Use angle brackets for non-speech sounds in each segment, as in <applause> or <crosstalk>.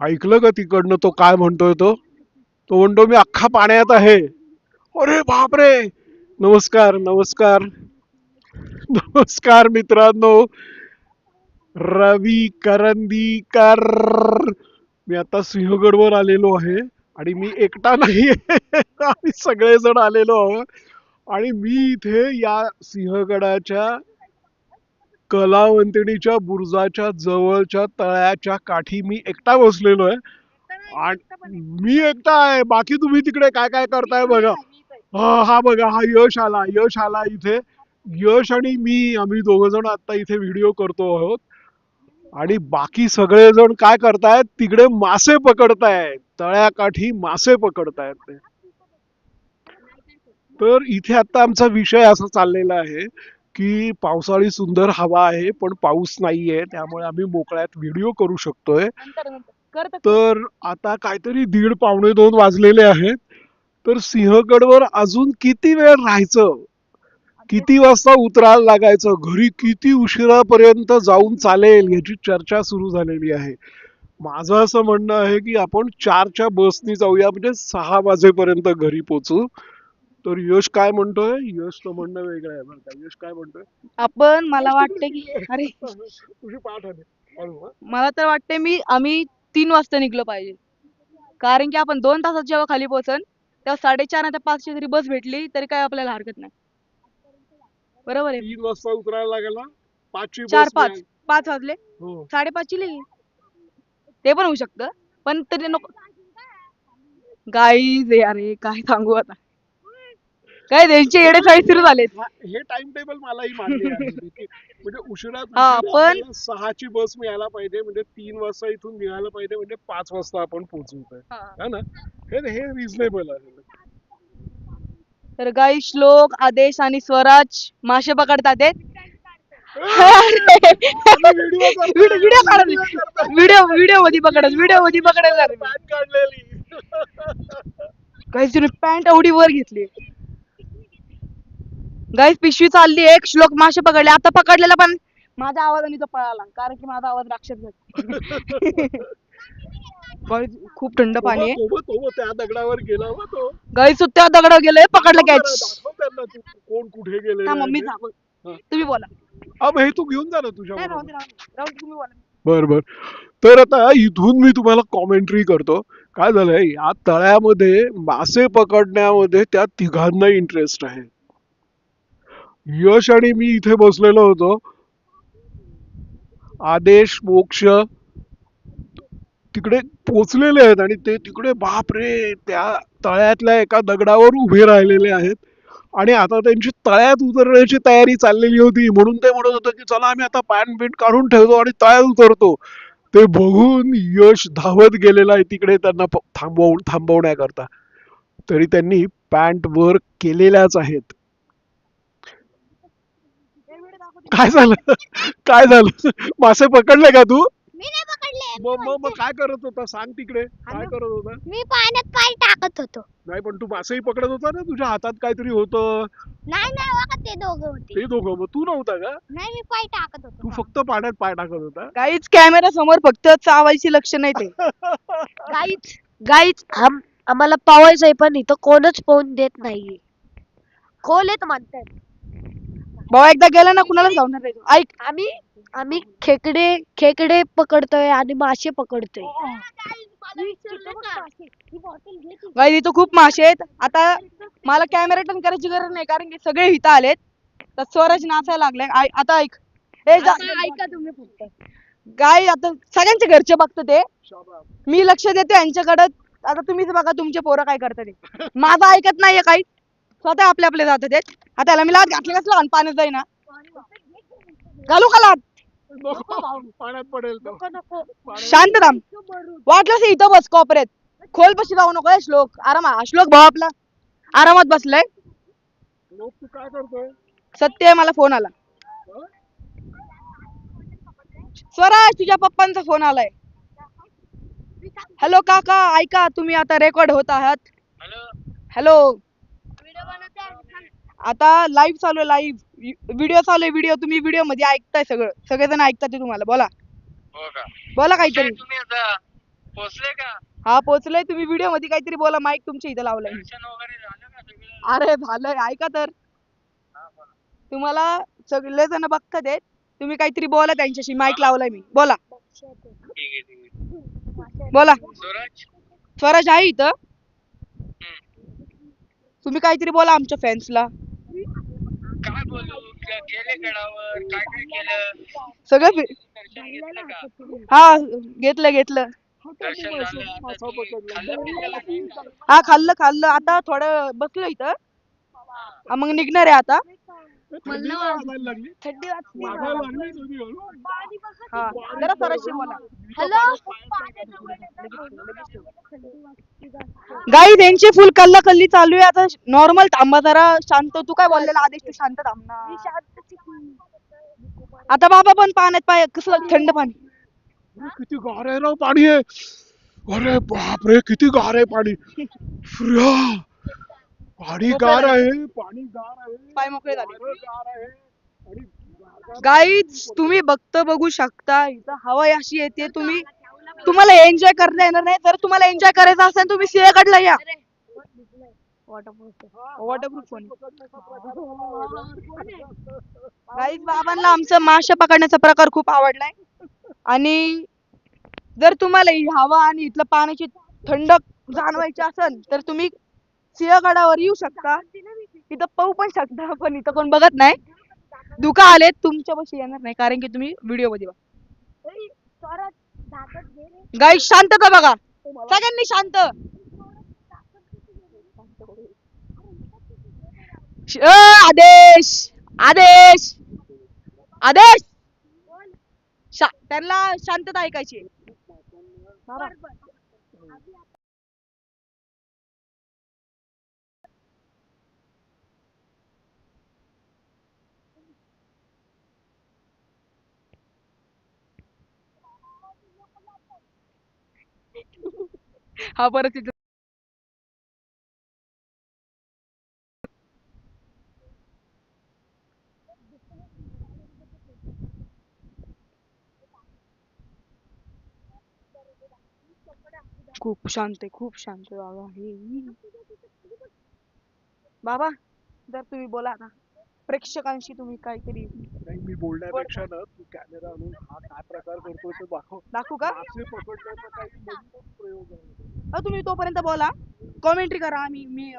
ऐकलं का तिकडनं तो काय म्हणतोय तो? तो म्हणतो मी अख्खा पाण्यात आहे. अरे बापरे! नमस्कार नमस्कार. नमस्कार मित्रांनो. रवी करंदीकर. मी आता सिंहगडवर आलेलो आहे आणि मी एकटा नाही आम्ही सगळेजण आलेलो आहोत. आणि मी इथे या सिंहगडाच्या कलावंतिणीच्या बुरुजाच्या जवळच्या तळ्याच्या काठी मी एकटा बसलेलो आहे. आणि मी एकटा आहे. बाकी तुम्ही तिकडे काय काय करताय बघा. हा हा बघा हा यश आला यश आला इथे. यश आणि मी आम्ही दोघ जण आता इथे व्हिडिओ करतो आहोत. आणि बाकी सगळेजण काय करतायत? तिकडे मासे पकडतायत. तळ्याकाठी मासे पकडतायत ते. तर इथे आता आमचा विषय असा चाललेला आहे. की पावसाळी सुंदर हवा आहे पण पाऊस नाहीये त्यामुळे आम्ही मोकळ्यात व्हिडिओ करू शकतोय. तर आता काहीतरी दीड पावणे दोन वाजलेले आहेत. तर सिंहगडवर अजून किती वेळ राहायचं? किती वाजता उतरायला लागायचं? घरी किती उशिरापर्यंत जाऊन चालेल याची चर्चा सुरू झालेली आहे. माझं असं म्हणणं आहे की आपण चारच्या बसनी जाऊया म्हणजे सहा वाजेपर्यंत घरी पोचू. तर यश काय म्हणतोय? यश म्हणणं वेगळं आहे बरं का. यश काय म्हणतोय? आपण मला वाटते की अरे. तुझी पाठ आली. मला तर वाटते मी आम्ही तीन वाजता निघलो पाहिजे. कारण की आपण दोन तासात जेव्हा खाली पोहोचन तेव्हा साडेचार नाही पाचशे जरी बस भेटली तरी काय आपल्याला हरकत नाही. बरोबर आहे? तीन वाजता उतरायला लागेल ना पाचची चार पाच. मिळाली. पाच वाजले. हो. साडेपाचची लिही ते पण होऊ शकतं. पण तरी नको गाईज अरे काय सांगू आता? काय त्यांचे येडे साई सुरू झालेत. हा, टाइम टेबल मलाही मान्य आहे. की <laughs> म्हणजे उशिरात हा, उशिरा पण- आपल्याला सहाची बस मिळायला पाहिजे म्हणजे तीन वाजता इथून निघायला पाहिजे म्हणजे पाच वाजता आपण पोहोचू हा. है ना? हे हे रिझनेबल आहे. तर गाई श्लोक आदेश आणि स्वराज मासे पकडतात. व्हिडिओ व्हिडिओ काढत व्हिडिओ व्हिडिओमध्ये पकडत व्हिडिओमध्ये पकडत. पॅन काढलेली तुम्ही पॅन्ट एवढी वर घेतली. गाईस पिशवी चालली एक श्लोक मासे पकडले. आता पकडलेला पण माझ्या आवाजाने तो पळाला कारण की माझा आवाज राक्षस <laughs> खूप थंड पाणी आहे. त्या दगडावर गेला हो तो. गाईस त्या दगडावर गेलोय पकडलं कॅच कोण कुठे गेले मम्मी. तुम्ही बोला. अब हे तू घेऊन जा ना तुझ्या तुम्ही बोला. बर बर. तर आता इथून मी तुम्हाला कॉमेंट्री करतो. काय झालंय? या तळ्यामध्ये मासे पकडण्यामध्ये त्या तिघांना इंटरेस्ट आहे. यश आणि मी इथे बसलेलो होतो. आदेश मोक्ष तिकडे पोचलेले आहेत आणि ते तिकडे बापरे त्या तळ्यातल्या एका दगडावर उभे राहिलेले आहेत. आणि आता त्यांची तळ्यात उतरण्याची तयारी चाललेली होती. म्हणून ते म्हणत होतं की चला आम्ही आता पॅन बिन काढून ठेवतो आणि तळ्यात उतरतो. ते बघून यश धावत गेलेला आहे तिकडे त्यांना थांबवून थांबवण्याकरता. तरी त्यांनी पॅन्ट वर केलेल्याच आहेत. काय झालं? काय झालं? मासे पकडले का तू? मी नाही पकडले मग मग मग काय करत होता? सांग तिकडे. काय करत होता? मी पाण्यात पाय टाकत होतो. नाही पण तू मासेही पकडत होता ना? तुझ्या हातात काहीतरी होतं. नाही नाही बघा ते दोघं होते. ते दोघं मग तू नव्हता का? नाही मी पाय टाकत तू होतो फक्त पाण्यात पाय टाकत होता? काहीच कॅमेरा समोर फक्त चावायची लक्ष नाही ते. गाईच गाईच आम आम्हाला पावायचंय पण इथं कोणच पाहून देत नाहीये. खोलेत म्हणतात? भाऊ एकदा गेला ना कुणालाच नाही द्यायचं. ऐक. आम्ही आम्ही खेकडे खेकडे पकडतोय आणि मासे पकडतोय. गाई इथं खूप मासे आहेत. आता मला कॅमेरा टर्न करायची गरज नाही कारण की सगळे इथं आलेत. तर स्वराज नाचायला लागलाय. आय- आता ऐक. जा- ऐका तुम्ही फक्त. गाय आता सगळ्यांचे घरचे बघतो ते. मी लक्ष देतो यांच्याकडे. आता तुम्हीच बघा तुमचे पोरं काय करतात ते. माझं ऐकत नाहीये काही. स्वतः आपले आपले जातात ते. आता याला मी लाट घातले कसलं आणि पाण्यात जाईना घालू का नको पाण्यात पडेल तो. शांत थांब. वाटलं इथं बस कोपऱ्यात. खोल पशी जाऊ नको हे श्लोक. आराम श्लोक भाऊ आपला. आरामात बसलाय. मग तू काय करतोय? सत्य आहे, मला फोन आला. स्वराज तुझ्या पप्पांचा फोन आलाय. हॅलो काका ऐका तुम्ही आता रेकॉर्ड होत आहात. हॅलो. आता लाईव्ह चालू आहे लाईव्ह व्हिडिओ चालू आहे व्हिडिओ तुम्ही व्हिडिओमध्ये ऐकताय सगळं. सगळेजण ऐकतात ते तुम्हाला. बोला. हो का? बोला काय काहीतरी तुम्ही आता का? हा पोहोचलोय. तुम्ही व्हिडिओमध्ये काहीतरी बोला. माईक तुमच्या इथं लावलाय. दर्शन वगैरे झालं का सगळं? अरे झालंय. ऐका तर. हा, बोला. तुम्हाला सगळे जण बघतात आहेत तुम्ही काहीतरी बोला त्यांच्याशी. माईक लावलाय मी. बोला. ठीक आहे ठीक आहे. बोला. स्वराज? आहे इथं. तुम्ही काहीतरी बोला आमच्या फॅन्सला काय बोलू? क्या केले गडावर काय काय केलं? सगळं फि- दर्शन घेतलं का? हा घेतलं घेतलं. दर्शन झालं आता तुम्ही खाल्लं पिल्लं नाही का? हा खाल्लं खाल्लं. आता थोडं बसलो इथं. हा, मग निघणार आहे आता. थंडी वाजायला लागली. थंडी वाजायला लागली थंडी हळू. हा. जरा स्वराजशी बोला गाई त्यांची फुल कल्ला कल्ली चालू आहे. आता नॉर्मल थांबा जरा. शांत तू काय बोललेला? आदेश तू शांत थांब ना आता बाबा पण पाण्यात पाय कसं थंड पाणी. किती गार आहे राव पाणी आहे अरे बापरे किती गार आहे पाणी. <laughs> पाणी गार आहे पाणी गार आहे पाय मोकळे झाले. वारं गार आहे. आणि गार- गाईज तुम्ही बघत बघू शकता इथं हवा अशी येते तुम्ही तुम्हाला एन्जॉय करता येणार नाही जर तुम्हाला एन्जॉय करायचं असेल तुम्ही सिंहगडला या. वॉटरप्रूफ फोन गाईज बाबांना आमचं मासे पकडण्याचा प्रकार खूप आवडलाय. आणि जर तुम्हाला ही हवा आणि इथलं पाण्याची थंड जाणवायची असेल तर तुम्ही सिंहगडावर येऊ शकता. इथं पाहू पण शकता पण इथं कोण बघत नाही. धुका आले तुमच्यापाशी येणार नाही कारण की तुम्ही व्हिडिओमध्ये बघा. गाई शांतता बघा? सगळ्यांनी शांत. श- आदेश आदेश आदेश. शा- त्यांना शांतता ऐकायची हा परत तिथं खूप शांत आहे खूप शांत आहे बाबा. हे. बाबा जर तुम्ही बोला ना. प्रेक्षकांशी तुम्ही काहीतरी नाही मी बोलण्यापेक्षा ना तू कॅमेरा आणून हा काय प्रकार करतोय ते दाखव. दाखवू का? मासे पकडण्याचा काही नवीनच प्रयोग आहे. तुम्ही तोपर्यंत बोला. कॉमेंट्री करा आम्ही मी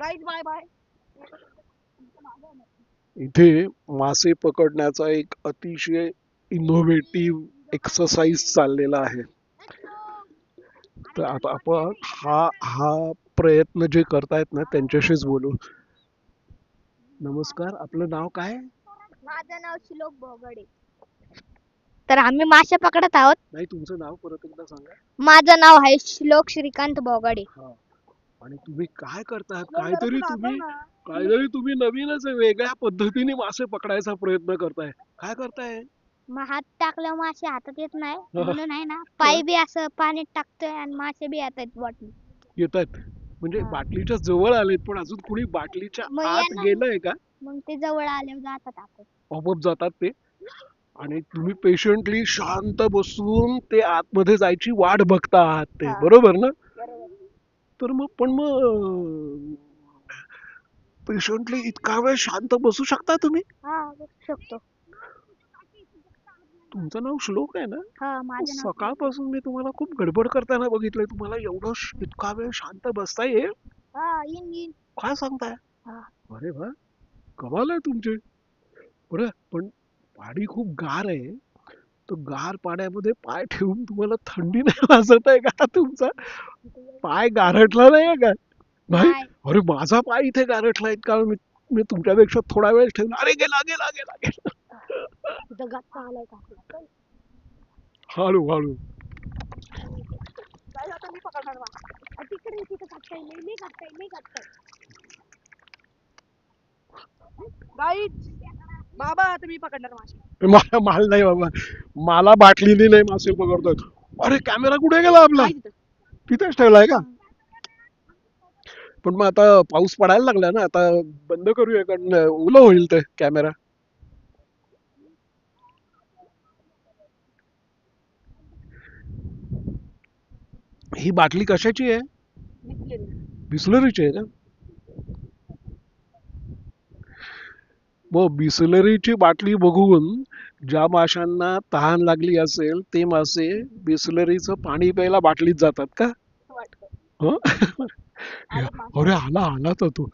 गाईज बाय बाय इथे मासे पकडण्याचा एक अतिशय इनोव्हेटिव्ह एक्सरसाइज चाललेला आहे. तर आता आपण हा हा प्रयत्न जे करतायत ना त्यांच्याशीच बोलू. नमस्कार आपलं नाव काय? माझं नाव श्लोक भोगडे. तर आम्ही मासे पकडत आहोत. नाही तुमचं नाव परत एकदा सांगा. माझं नाव आहे श्लोक श्रीकांत भोगडे. हा. आणि तुम्ही काय करताय? काहीतरी तुम्ही काहीतरी तुम्ही नवीनच वेगळ्या पद्धतीने मासे पकडायचा प्रयत्न करताय. काय करताय? मग हात टाकल्यावर मासे हातात येत नाही. म्हणून आहे ना पाय बी असं पाण्यात टाकतोय आणि मासे बी येतात बॉटल येत आहेत म्हणजे. बाटलीच्या जवळ आलेत पण अजून कुणी बाटलीच्या आत. गेलंय का? मग ते जवळ आल्यावर जातात आपण. पॉपअप जातात ते. आणि तुम्ही पेशंटली शांत बसून ते आतमध्ये जायची वाट बघता आहात ते. हा. बरोबर ना? तर मग पण मग पेशंटली इतका वेळ शांत बसू शकता तुम्ही? हा बसू शकतो. तुमचं नाव श्लोक आहे ना? हा माझं नाव सकाळपासून मी तुम्हाला खूप गडबड करताना बघितलंय. तुम्हाला एवढं श- इतका वेळ शांत बसता येईल हा येईन येईन. काय सांगताय? हा. अरे वा कमाल आहे तुमचे. बरं पण पाणी खूप गार आहे. तर गार पाण्यामध्ये पाय ठेवून तुम्हाला थंडी नाही वाजत आहे का तुमचा? पाय गारटला नाही का? नाही? नाही. अरे माझा पाय इथे गारटला इतका मी मी तुमच्यापेक्षा थोडा वेळ ठेवला. अरे गेला गेला गेला गेला. का हळू हळू. गाईज आता मी पकडणार. अ, तिकडे तिथं लई कापताय गाईज बाबा आता मी पकडणार मासे. मला माल नाही बाबा. मला बाटलीने नाही मासे पकडतात अरे कॅमेरा कुठे गेला आपला. तिथेच ठेवलाय का? पण मग आता पाऊस पडायला लागला ना आता बंद करूया कारण ओलं होईल ते कॅमेरा ही बाटली कशाची आहे? बिस्लरीची आहे का मग बिस्लरीची बाटली बघून ज्या माशांना तहान लागली असेल ते मासे बिस्लरीचं पाणी प्यायला बाटलीत जातात का? हं? अरे आला आला तर तो.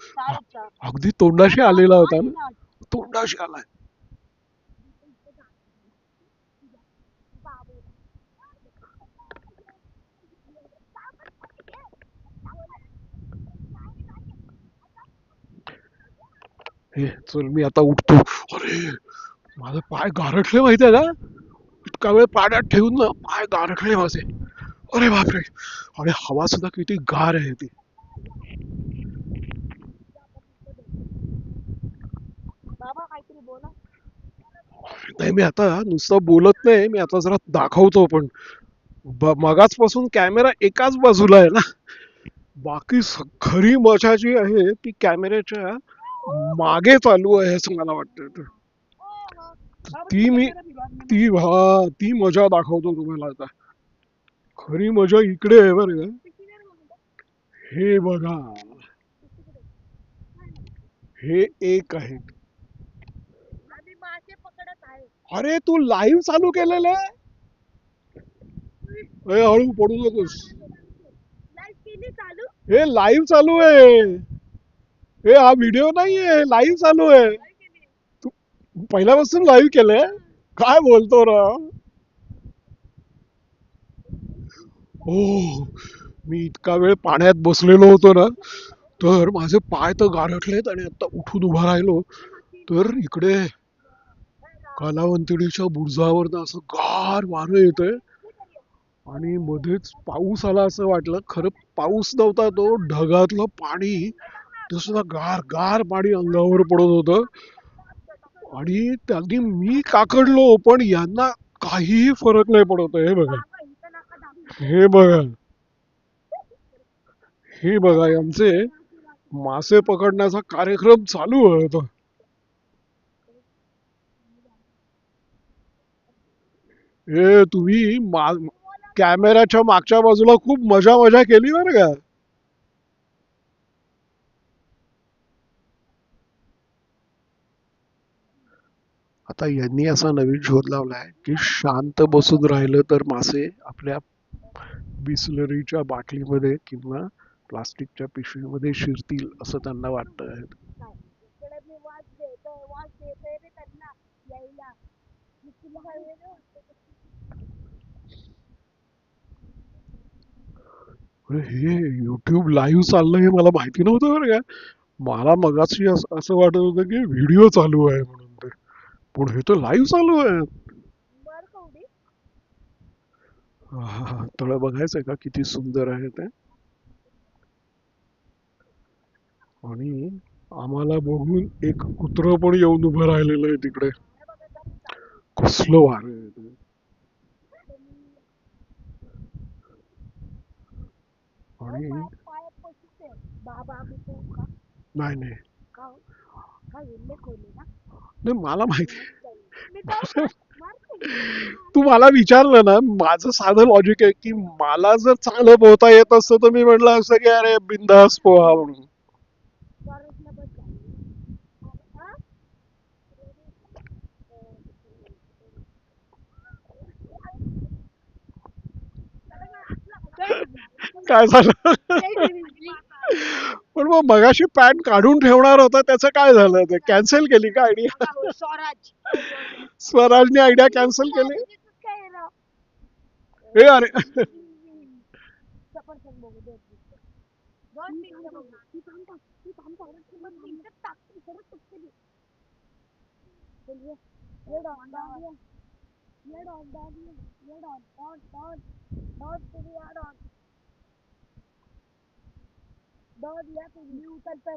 अगदी तोंडाशी आलेला होता ना. तोंडाशी आलाय. हे चल मी आता उठतो. अरे माझे पाय गारठले माहितीये का इतका वेळ पाण्यात ठेवून ना पाय गारठले माझे. अरे बापरे. आणि हवा सुद्धा किती गार आहे ती. बाबा काहीतरी बोला. नाही मी आता नुसतं बोलत नाही. मी आता जरा दाखवतो पण. ब- मगाचपासून कॅमेरा एकाच बाजूला आहे ना. बाकी खरी मजा जी आहे ती कॅमेऱ्याच्या मागे चालू आहे असं मला वाटतं ती. मी ती हा ती मजा दाखवतो तुम्हाला आता. खरी मजा इकडे आहे बरं हे बघा. हे एक आहे. अरे तू लाईव्ह चालू केलेलं आहे? हळू पडू नकोस. हे लाईव्ह चालू आहे. हे हा व्हिडिओ नाहीये लाईव्ह चालू आहे. तू पहिल्यापासून लाईव्ह केलंय? काय बोलतो र? हो मी इतका वेळ पाण्यात बसलेलो होतो ना तर माझे पाय तर गारठलेत आणि आता उठून उभा राहिलो. तर इकडे कलावंतडीच्या बुर्जावर असं गार वारं येतंय आणि मध्येच पाऊस आला असं वाटलं. खरं पाऊस नव्हता तो ढगातलं पाणी सुद्धा गार गार पाणी अंगावर पडत होतं. आणि त्यांनी मी काकडलो पण यांना काहीही फरक नाही पडत हे बघा. हे बघा. हे बघा यांचे मासे पकडण्याचा कार्यक्रम चालू होता. हे तुम्ही मा- कॅमेऱ्याच्या मागच्या बाजूला खूप मजा मजा केली बरं का? आता यांनी असा नवीन शोध लावलाय की शांत बसून राहिलं तर मासे आपल्या बिस्लरीच्या बाटलीमध्ये किंवा प्लास्टिकच्या पिशवीमध्ये शिरतील असं त्यांना वाटतं आहे. हे युट्यूब लाईव्ह चाललं हे मला माहिती नव्हतं बरं का. मला मगाशी असं वाटत होतं की व्हिडिओ चालू आहे म्हणून. पण हे तर लाईव्ह चालू आहे. तळ बघायचंय का? किती सुंदर आहे ते. आणि आम्हाला बघून एक कुत्र पण येऊन उभं राहिलेलं आहे तिकडे. कसलं वार आहे ते. आणि नाही नाही. नाही मला माहिती. तू मला विचारलं ना माझं साधं लॉजिक आहे की मला जर चांगलं पोहता येत असतं तर मी म्हटलं असतं की अरे बिंदास पोहा म्हणून? काय झालं? पण मग मगाशी पॅन्ट काढून ठेवणार होता त्याचं काय झालं ते कॅन्सल केली का आयडिया स्वराज स्वराजने आयडिया कॅन्सल केली? हे अरे सरळ टपकली. चल ये. ये डॉन, डॉन, ये. ये डॉन, डॉन, ये. ये डॉन, डॉन, डॉन. डॉन, तुम्ही या डॉन. डॉन, या तुम्ही. मी उतरतोय.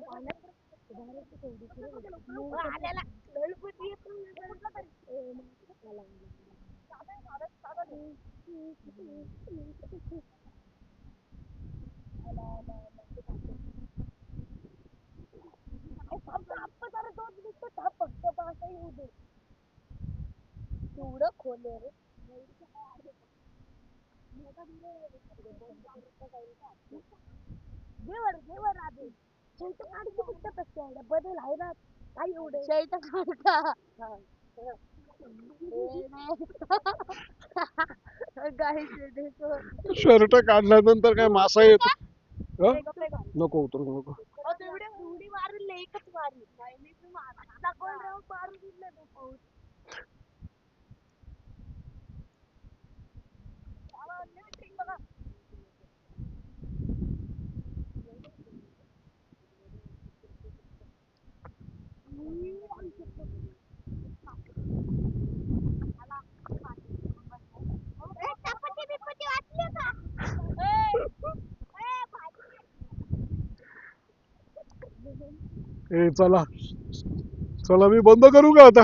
एवढं खोल रे देवर देवर आधी शर्ट काढतो फक्त तसं बदल आहे ना. काय एवढं. शर्ट काढता शर्ट काढल्यानंतर काय मासा येतो? नको उतरू नको. उडी मारून एकच मारली दाखवून मारून दिलं तो पाऊस बाबा, लय trick बघा. ए, चला. चला मी बंद करू का आता.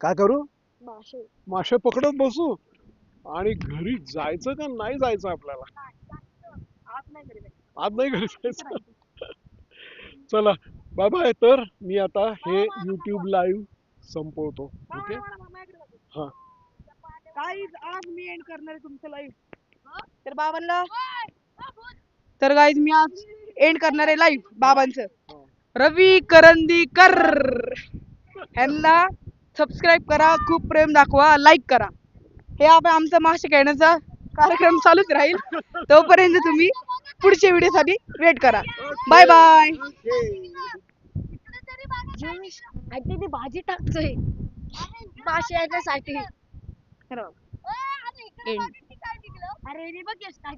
काय करू? मासे पकडत बसू. आणि घरी जायचं का नाही जायचं आपल्याला? आज नाही घरी जायचं. आज नाही घरी जायचं चला बाय बाय तर मी आता हे युट्यूब लाईव्ह संपवतो ओके हा. गाईज आज मी एंड करणार आहे तुमचं लाईव्ह तर बाबांना तर गाईज मी आज एंड करणार आहे लाईव्ह बाबांचं. रवी करंदीकर. यांना सबस्क्राईब करा खूप प्रेम दाखवा लाईक करा. हे आपण आमचा मासे खेळण्याचा कार्यक्रम चालूच राहील. <laughs> तोपर्यंत तुम्ही पुढच्या व्हिडिओसाठी वेट करा. बाय बाय ते भाजी टाकतोय. मासे येण्यासाठी End. अरे बघ काय